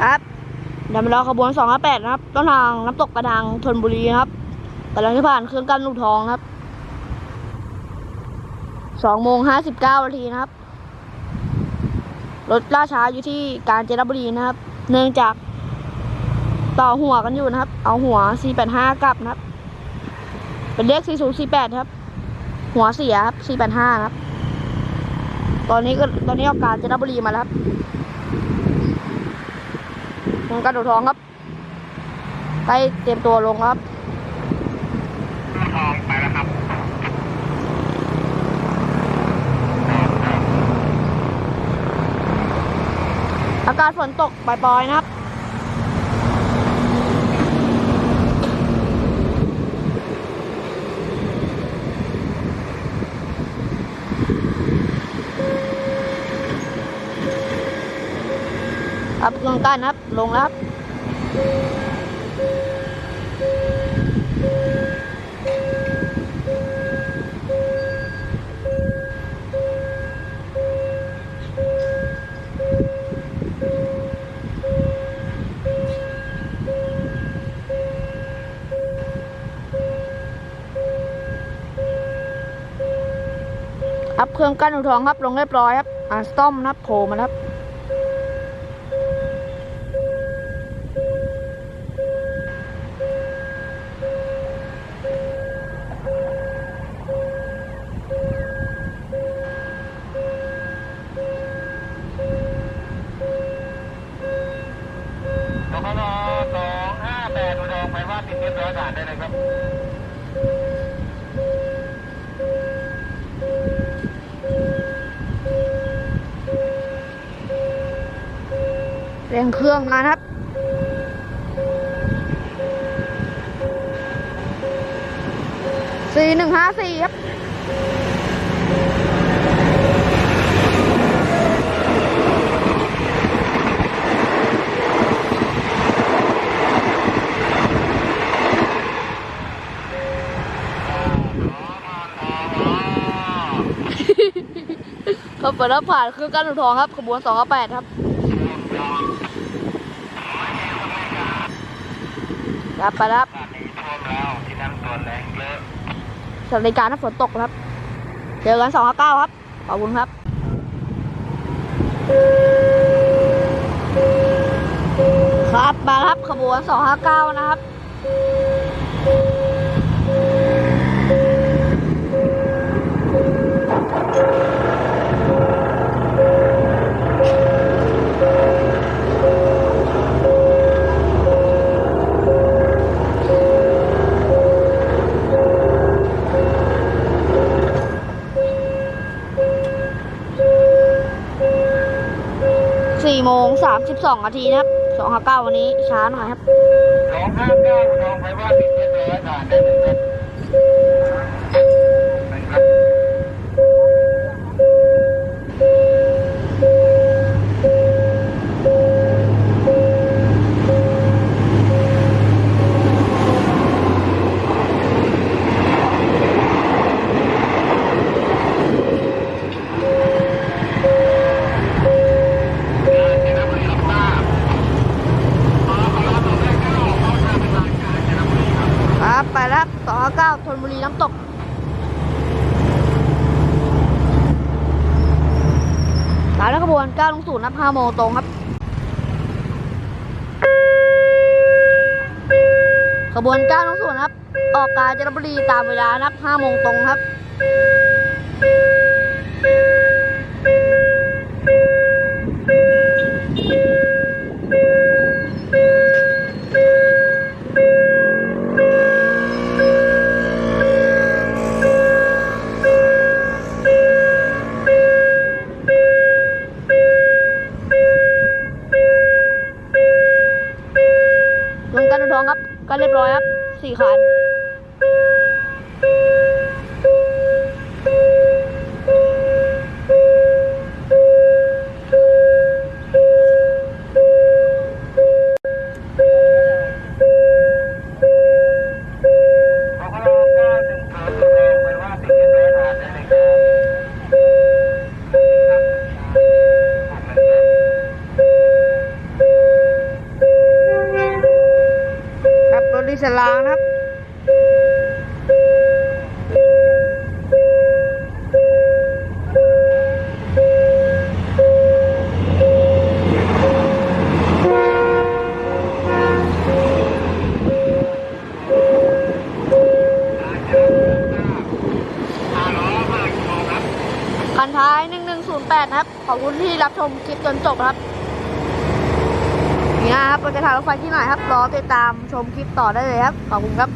ครับเดี๋ยวมารอขบวนสองห้าแปดนะครับ ต้นทางน้ำตกกระดังธนบุรีครับกำลังจะผ่านเครื่องกั้นลูกทองครับสองโมงห้าสิบเก้านาทีนะครับ รถล่าช้าอยู่ที่กาญจนบุรีนะครับ เนื่องจากต่อหัวกันอยู่นะครับ เอาหัว 485 กลับนะครับ เป็นเลข 4048 ครับ หัวเสียครับ 485 ครับ ตอนนี้ก็ตอนนี้ออกกาญจนบุรีมาแล้วครับ กระโดดทองครับ ไปเตรียมตัวลงครับทองไปแล้วครับอากาศฝนตกปล่อยๆนะครับ ครับลงกันครับ ลงแล้วครับครับเครื่องกั้นอูทองครับ ลงเรียบร้อยครับอ่าสตอมนะครับโผล่มาครับ ทกนสองห้าแปดอุดรไปว่าติดเรียบร้อยด่านได้เลยครับเร่งเครื่องมานครับสี่หนึ่งห้าสี่ครับ เขาเปิดรับผ่านคืองกั้นอูทองครับขบวนสองแปดครับครับไปครับสถานการณ์ฝนตกครับ เจอกันสองเก้าครับ ขอบคุณครับครับมาครับขบวนสองเก้านะครับ โมงสามสิบสองนาทีนะครับสองห้าเก้าวันนี้ช้าหน่อยครับสองห้าเก้าอุดรไปว่าติดเรียบร้อยด่านได้เลยครับไปครับ ครับ ไปแล้วครับสองห้าเีน้ำตก สายรถขบวน9ลงสู่นับ5โมงตรงครับ ขบวน9ลงศูนย์ครับ ออกกาญจนบุรีตามเวลานับ5โมงตรงครับ เรียบร้อยครับสี่คัน 18นะครับ ขอบคุณที่รับชมคลิปจนจบครับนี่นะครับเราจะถ่ายรถไฟที่ไหนครับ รอติดตามชมคลิปต่อได้เลยครับ ขอบคุณครับ